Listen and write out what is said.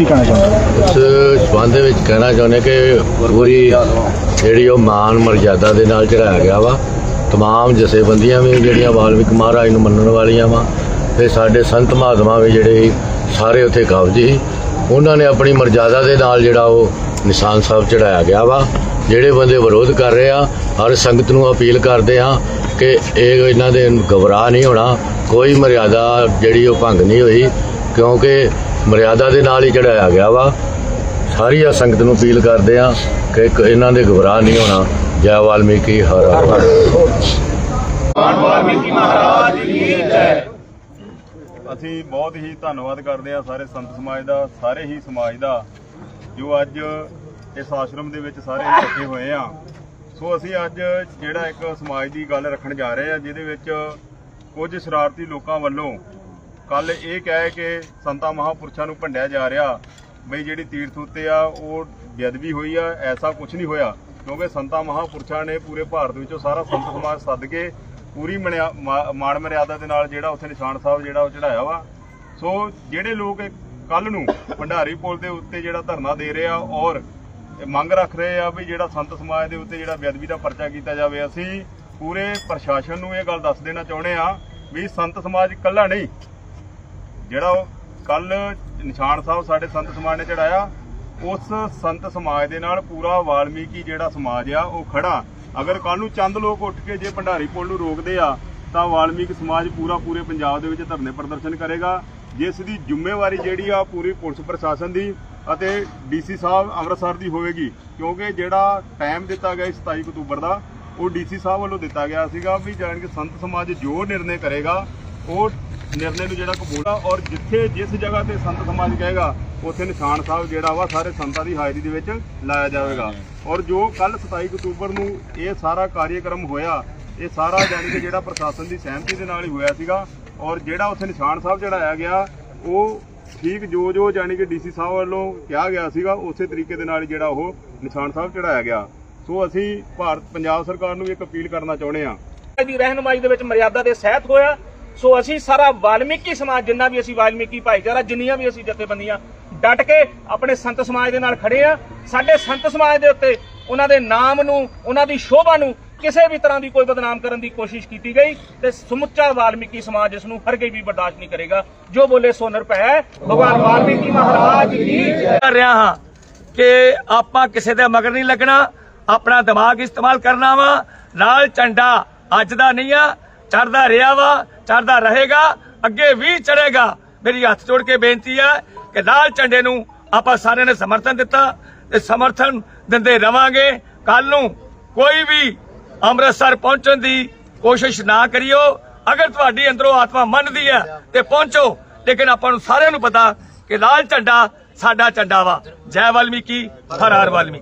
ਕੀ ਕਹਿਣਾ ਚਾਹੁੰਦੇ ਇਸ ਸਬੰਧ ਦੇ ਵਿੱਚ ਕਹਿਣਾ ਚਾਹੁੰਦੇ ਕਿ ਪੂਰੀ ਜਿਹੜੀ ਉਹ ਮਾਨ ਮਰਜ਼ਾਦਾ ਦੇ ਨਾਲ ਚੜਾਇਆ ਗਿਆ ਵਾ तमाम ਜਥੇਬੰਦੀਆਂ ਵੀ ਜਿਹੜੀਆਂ ਵਾਲਮੀਕ ਮਹਾਰਾਜ ਨੂੰ ਮੰਨਣ ਵਾਲੀਆਂ ਵਾ ਤੇ ਸਾਡੇ ਸੰਤ ਮਹਾਤਮਾ ਵੀ ਜਿਹੜੇ ਸੀ, ਸਾਰੇ ਉੱਥੇ ਕਾਬਜ ਸੀ ਉਹਨਾਂ ਨੇ ਆਪਣੀ ਮਰਜ਼ਾਦਾ ਦੇ ਨਾਲ ਜਿਹੜਾ ਉਹ ਨਿਸ਼ਾਨ ਸਾਹਿਬ ਚੜਾਇਆ ਗਿਆ ਵਾ ਜਿਹੜੇ ਬੰਦੇ ਵਿਰੋਧ ਕਰ ਰਹੇ ਆ ਹਰ ਸੰਗਤ ਨੂੰ ਅਪੀਲ ਕਰਦੇ ਆ ਕਿ ਇਹ ਇਹਨਾਂ ਦੇ ਘਬਰਾ ਨਹੀਂ ਹੋਣਾ ਕੋਈ ਮਰਿਆਦਾ ਜਿਹੜੀ ਉਹ ਭੰਗ ਨਹੀਂ ਹੋਈ ਕਿਉਂਕਿ ਮਰਿਆਦਾ ਦੇ ਨਾਲ ਹੀ ਚੜਾਇਆ ਗਿਆ ਵਾ ਸਾਰੀ ਆ ਸੰਗਤ ਨੂੰ ਅਪੀਲ ਕਰਦੇ ਆ ਕਿ ਇਹਨਾਂ ਦੇ ਘਬਰਾ ਨਹੀਂ ਹੋਣਾ। ਜੈ ਵਾਲਮੀਕੀ ਹਰ ਹਰ ਅਸੀਂ ਬਹੁਤ ਹੀ ਧੰਨਵਾਦ ਕਰਦੇ ਹਾਂ ਸਾਰੇ ਸੰਤ ਸਮਾਜ ਦਾ ਸਾਰੇ ਹੀ ਸਮਾਜ ਦਾ ਜੋ ਅੱਜ ਇਸ ਆਸ਼ਰਮ ਦੇ ਵਿੱਚ ਸਾਰੇ ਇਕੱਠੇ ਹੋਏ ਆ। ਸੋ ਅਸੀਂ ਅੱਜ ਜਿਹੜਾ ਇੱਕ ਸਮਾਜ ਦੀ ਗੱਲ ਰੱਖਣ ਜਾ ਰਹੇ ਆ ਜਿਹਦੇ ਵਿੱਚ ਕੁਝ ਸ਼ਰਾਰਤੀ ਲੋਕਾਂ ਵੱਲੋਂ ਕੱਲ ਇਹ ਕਹਿ ਕੇ ਸੰਤਾਂ ਮਹਾਪੁਰਸ਼ਾਂ ਨੂੰ ਭੰਡਿਆ ਜਾ ਰਿਹਾ ਬਈ ਜਿਹੜੀ ਤੀਰਥ ਉੱਤੇ ਆ, ਉਹ ਬੇਅਦਬੀ ਹੋਈ ਆ, ਐਸਾ ਕੁਝ ਨਹੀਂ ਹੋਇਆ। ਕਿਉਂਕਿ ਸੰਤਾਂ ਮਹਾਪੁਰਸ਼ਾਂ ਨੇ ਪੂਰੇ ਭਾਰਤ ਵਿੱਚੋਂ ਸਾਰਾ ਸੰਤ ਸਮਾਜ ਸੱਦ ਕੇ ਪੂਰੀ ਮਨਿਆ- ਮਾ- ਮਾਣ ਮਰਿਆਦਾ ਦੇ ਨਾਲ ਜਿਹੜਾ ਉੱਥੇ ਨਿਸ਼ਾਨ ਸਾਹਿਬ ਜਿਹੜਾ ਉਹ ਚੜਾਇਆ ਵਾ। ਸੋ ਜਿਹੜੇ ਲੋਕ ਕੱਲ ਨੂੰ ਭੰਡਾਰੀ ਪੁਲ ਦੇ ਉੱਤੇ ਜਿਹੜਾ ਧਰਨਾ ਦੇ ਰਹੇ ਆ ਔਰ ਇਹ ਮੰਗ ਰੱਖ ਰਹੇ ਆ ਵੀ ਜਿਹੜਾ ਸੰਤ ਸਮਾਜ ਦੇ ਉੱਤੇ ਜਿਹੜਾ ਬੇਅਦਬੀ ਦਾ ਪਰਚਾ ਕੀਤਾ ਜਾਵੇ, ਅਸੀਂ ਪੂਰੇ ਪ੍ਰਸ਼ਾਸਨ ਨੂੰ ਇਹ ਗੱਲ ਦੱਸ ਦੇਣਾ ਚਾਹੁੰਦੇ ਆ ਵੀ ਸੰਤ ਸਮਾਜ ਇਕੱਲਾ ਨਹੀਂ ਜਿਹੜਾ ਉਹ ਕੱਲ ਨਿਸ਼ਾਨ ਸਾਹਿਬ ਸਾਡੇ ਸੰਤ ਸਮਾਜ ਨੇ ਚੜਾਇਆ, ਉਸ ਸੰਤ ਸਮਾਜ ਦੇ ਨਾਲ ਪੂਰਾ ਵਾਲਮੀਕੀ ਜਿਹੜਾ ਸਮਾਜ ਆ, ਉਹ ਖੜਾ। ਅਗਰ ਕੱਲ ਨੂੰ ਚੰਦ ਲੋਕ ਉੱਠ ਕੇ ਜੇ ਭੰਡਾਰੀ ਪੁਲ ਨੂੰ ਰੋਕਦੇ ਆ, ਤਾਂ ਵਾਲਮੀਕੀ ਸਮਾਜ ਪੂਰਾ ਪੂਰੇ ਪੰਜਾਬ ਦੇ ਵਿੱਚ ਧਰਨੇ ਪ੍ਰਦਰਸ਼ਨ ਕਰੇਗਾ। ਜਿਸ ਦੀ ਜ਼ਿੰਮੇਵਾਰੀ ਜਿਹੜੀ ਆ, ਪੂਰੀ ਪੁਲਿਸ ਪ੍ਰਸ਼ਾਸਨ ਦੀ ਅਤੇ ਡੀਸੀ ਸਾਹਿਬ ਅੰਮ੍ਰਿਤਸਰ ਦੀ ਹੋਵੇਗੀ। ਕਿਉਂਕਿ ਜਿਹੜਾ ਟਾਈਮ ਦਿੱਤਾ ਗਿਆ ਸੀ 27 ਅਕਤੂਬਰ ਦਾ, ਉਹ ਡੀਸੀ ਸਾਹਿਬ ਵੱਲੋਂ ਦਿੱਤਾ ਗਿਆ ਸੀਗਾ ਵੀ ਜਾਣ ਕੇ ਸੰਤ ਸਮਾਜ ਜੋ ਨਿਰਣੇ ਕਰੇਗਾ, ਉਹ ਨਿਰਣੇ ਨੂੰ ਜਿਹੜਾ ਕਬੂਲ ਔਰ ਜਿੱਥੇ ਜਿਸ ਜਗ੍ਹਾ ਤੇ ਸੰਤ ਸਮਾਜ ਕਹੇਗਾ, ਉੱਥੇ ਨਿਸ਼ਾਨ ਸਾਹਿਬ ਜਿਹੜਾ ਵਾ ਸਾਰੇ ਸੰਤਾਂ ਦੀ ਹਾਜ਼ਰੀ ਦੇ ਵਿੱਚ ਲਾਇਆ ਜਾਵੇਗਾ। ਔਰ ਜੋ ਕੱਲ 27 ਅਕਤੂਬਰ ਨੂੰ ਇਹ ਸਾਰਾ ਕਾਰਜਕ੍ਰਮ ਹੋਇਆ, ਇਹ ਸਾਰਾ ਜਾਣੀ ਕਿ ਜਿਹੜਾ ਪ੍ਰਸ਼ਾਸਨ ਦੀ ਸਹਿਮਤੀ ਦੇ ਨਾਲ ਹੀ ਹੋਇਆ ਸੀਗਾ, ਔਰ ਜਿਹੜਾ ਉੱਥੇ ਨਿਸ਼ਾਨ ਸਾਹਿਬ ਚੜਾਇਆ ਗਿਆ, ਉਹ ਠੀਕ ਜੋ ਜੋ ਜਾਣੀ ਕਿ ਡੀਸੀ ਸਾਹਿਬ ਵੱਲੋਂ ਕਿਹਾ ਗਿਆ ਸੀਗਾ, ਉਸੇ ਤਰੀਕੇ ਦੇ ਨਾਲ ਜਿਹੜਾ ਉਹ ਨਿਸ਼ਾਨ ਸਾਹਿਬ ਚੜਾਇਆ ਗਿਆ। ਸੋ ਅਸੀਂ ਭਾਰਤ, ਪੰਜਾਬ ਸਰਕਾਰ ਨੂੰ ਇੱਕ ਅਪੀਲ ਕਰਨਾ ਚਾਹੁੰਦੇ ਹਾਂ। ਦੀ ਰਹਿਨਮਾਈ ਦੇ ਵਿੱਚ ਮਰਿਆਦਾ ਦੇ ਸਹਿਤ ਹੋਇਆ ਸੋ ਅਸੀਂ ਸਾਰਾ ਵਾਲਮੀਕੀ ਸਮਾਜ, ਜਿੰਨਾ ਵੀ ਅਸੀਂ ਵਾਲਮੀਕੀ ਭਾਈਚਾਰਾ, ਜਿੰਨੀਆਂ ਵੀ ਅਸੀਂ ਜਥੇਬੰਦੀਆਂ ਡਟ ਕੇ ਆਪਣੇ ਸੰਤ ਸਮਾਜ ਦੇ ਨਾਲ ਖੜੇ ਆ, ਸਾਡੇ ਸੰਤ ਸਮਾਜ ਦੇ ਉੱਤੇ ਉਹਨਾਂ ਦੇ ਨਾਮ ਨੂੰ, ਉਹਨਾਂ ਦੀ ਸ਼ੋਭਾ ਨੂੰ ਕਿਸੇ ਵੀ ਤਰ੍ਹਾਂ ਦੀ ਕੋਈ ਬਦਨਾਮ ਕਰਨ ਦੀ ਕੋਸ਼ਿਸ਼ ਕੀਤੀ ਗਈ ਤੇ ਸਮੁੱਚਾ ਵਾਲਮੀਕੀ ਸਮਾਜ ਇਸ ਨੂੰ ਹਰਗੇ ਵੀ ਬਰਦਾਸ਼ਤ ਨਹੀਂ ਕਰੇਗਾ। ਜੋ ਬੋਲੇ ਸੋ ਨਿਰਭੈ ਹੈ। ਭਗਵਾਨ ਵਾਲਮੀਕੀ ਮਹਾਰਾਜ ਕੀ ਕਰ ਰਿਹਾ ਹਾਂ ਕਿ ਆਪਾਂ ਕਿਸੇ ਦੇ ਮਗਰ ਨਹੀਂ ਲੱਗਣਾ, ਆਪਣਾ ਦਿਮਾਗ ਇਸਤੇਮਾਲ ਕਰਨਾ ਵਾ। ਨਾਲ ਝੰਡਾ ਅੱਜ ਦਾ ਨਹੀਂ ਆ ਚੜਦਾ ਰਿਹਾ ਵਾ ਚੜਦਾ ਰਹੇਗਾ, ਅੱਗੇ ਵੀ ਚੜੇਗਾ ਮੇਰੀ ਹੱਥ ਜੋੜ ਕੇ ਬੇਨਤੀ ਹੈ ਕਿ ਲਾਲ ਝੰਡੇ ਨੂੰ ਆਪਾਂ ਸਾਰਿਆਂ ਨੇ ਸਮਰਥਨ ਦਿੱਤਾ ਤੇ ਸਮਰਥਨ ਦਿੰਦੇ ਰਵਾਂਗੇ। ਕੱਲ ਨੂੰ ਕੋਈ ਵੀ ਅੰਮ੍ਰਿਤਸਰ ਪਹੁੰਚਣ ਦੀ ਕੋਸ਼ਿਸ਼ ਨਾ ਕਰਿਓ। ਅਗਰ ਤੁਹਾਡੀ ਅੰਦਰੋਂ ਆਤਮਾ ਮੰਨਦੀ ਹੈ ਤੇ ਪਹੁੰਚੋ, ਲੇਕਿਨ ਆਪਾਂ ਨੂੰ ਸਾਰਿਆਂ ਨੂੰ ਪਤਾ ਕਿ ਲਾਲ ਝੰਡਾ ਸਾਡਾ ਝੰਡਾ ਵਾ। ਜੈ ਵਾਲਮੀਕੀ, ਹਰ ਹਰ ਵਾਲਮੀਕੀ